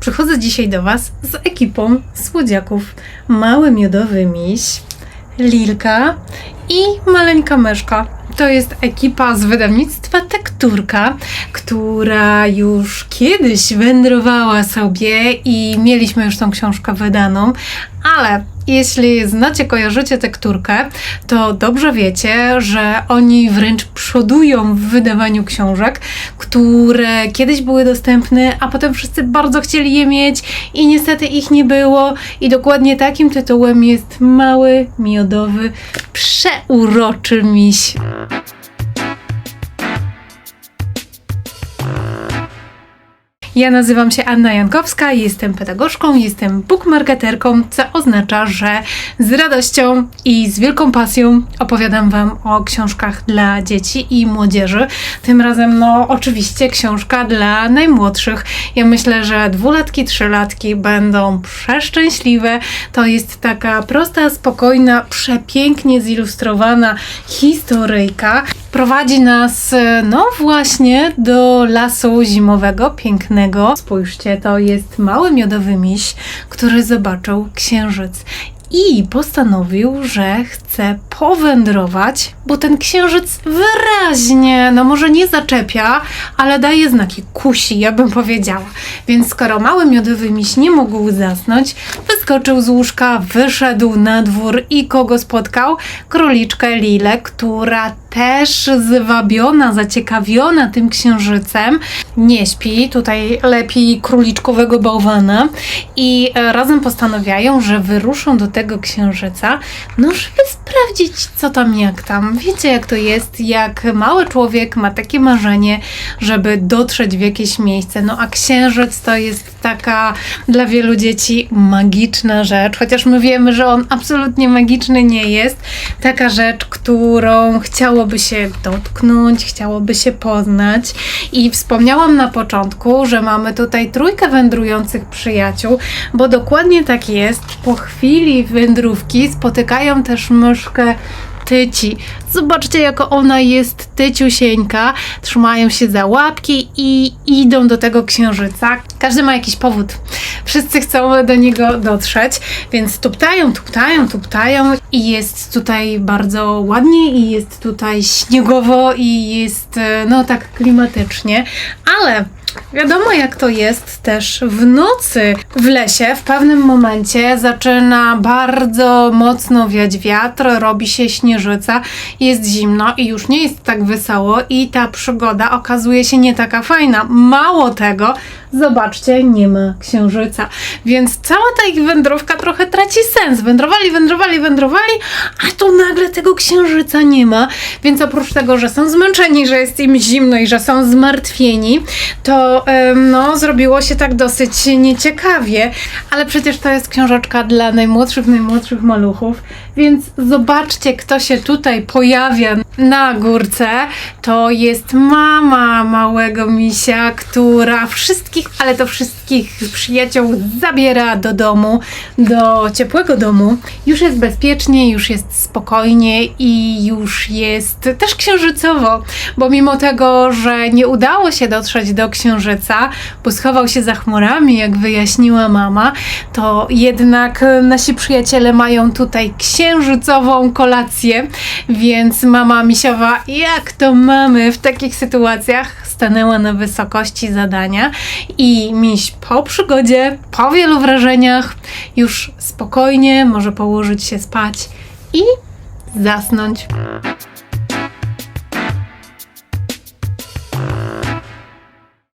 Przychodzę dzisiaj do Was z ekipą słodziaków. Mały miodowy miś, Lilka i maleńka myszka. To jest ekipa z wydawnictwa Tekturka, która już kiedyś wędrowała sobie i mieliśmy już tą książkę wydaną, ale jeśli znacie, kojarzycie tekturkę, to dobrze wiecie, że oni wręcz przodują w wydawaniu książek, które kiedyś były dostępne, a potem wszyscy bardzo chcieli je mieć i niestety ich nie było. I dokładnie takim tytułem jest Mały, Miodowy, Przeuroczy Miś. Ja nazywam się Anna Jankowska, jestem pedagogzką, jestem bookmarketerką, co oznacza, że z radością i z wielką pasją opowiadam Wam o książkach dla dzieci i młodzieży. Tym razem, no, oczywiście książka dla najmłodszych. Ja myślę, że dwulatki, trzylatki będą przeszczęśliwe. To jest taka prosta, spokojna, przepięknie zilustrowana historyjka. Prowadzi nas, no właśnie, do lasu zimowego, pięknego. Spójrzcie, to jest mały miodowy miś, który zobaczył księżyc i postanowił, że chce powędrować, bo ten księżyc wyraźnie, no może nie zaczepia, ale daje znaki, kusi, ja bym powiedziała. Więc skoro mały miodowy miś nie mógł zasnąć, wyskoczył z łóżka, wyszedł na dwór i kogo spotkał? Króliczkę Lilę, która też zwabiona, zaciekawiona tym księżycem, nie śpi, tutaj lepi króliczkowego bałwana i e, razem postanawiają, że wyruszą do tego księżyca, no żeby sprawdzić co tam, jak tam. Wiecie jak to jest, jak mały człowiek ma takie marzenie, żeby dotrzeć w jakieś miejsce, no a księżyc to jest taka dla wielu dzieci magiczna rzecz, chociaż my wiemy, że on absolutnie magiczny nie jest. Taka rzecz, którą chciałoby się dotknąć, chciałoby się poznać. I wspomniałam na początku, że mamy tutaj trójkę wędrujących przyjaciół, bo dokładnie tak jest. Po chwili wędrówki spotykają też myszkę tyci. Zobaczcie, jak ona jest tyciusieńka. Trzymają się za łapki i idą do tego księżyca. Każdy ma jakiś powód. Wszyscy chcą do niego dotrzeć, więc tuptają, tuptają, tuptają i jest tutaj bardzo ładnie i jest tutaj śniegowo i jest e, no tak klimatycznie, ale Wiadomo, jak to jest też w nocy w lesie. W pewnym momencie zaczyna bardzo mocno wiać wiatr, robi się śnieżyca, jest zimno i już nie jest tak wesoło, i ta przygoda okazuje się nie taka fajna. Mało tego, zobaczcie, nie ma księżyca. Więc cała ta ich wędrówka trochę traci sens. Wędrowali, wędrowali, wędrowali, a tu nagle tego księżyca nie ma. Więc oprócz tego, że są zmęczeni, że jest im zimno i że są zmartwieni, to no, zrobiło się tak dosyć nieciekawie. Ale przecież to jest książeczka dla najmłodszych, najmłodszych maluchów. Więc zobaczcie, kto się tutaj pojawia na górce. To jest mama małego misia, która wszystkich, ale to wszystkich przyjaciół zabiera do domu, do ciepłego domu. Już jest bezpiecznie, już jest spokojnie i już jest też księżycowo, bo mimo tego, że nie udało się dotrzeć do księżyca, bo schował się za chmurami, jak wyjaśniła mama, to jednak nasi przyjaciele mają tutaj księżycową kolację, więc mama misiowa, jak to mamy w takich sytuacjach, stanęła na wysokości zadania i miś po przygodzie, po wielu wrażeniach, już spokojnie może położyć się spać i zasnąć.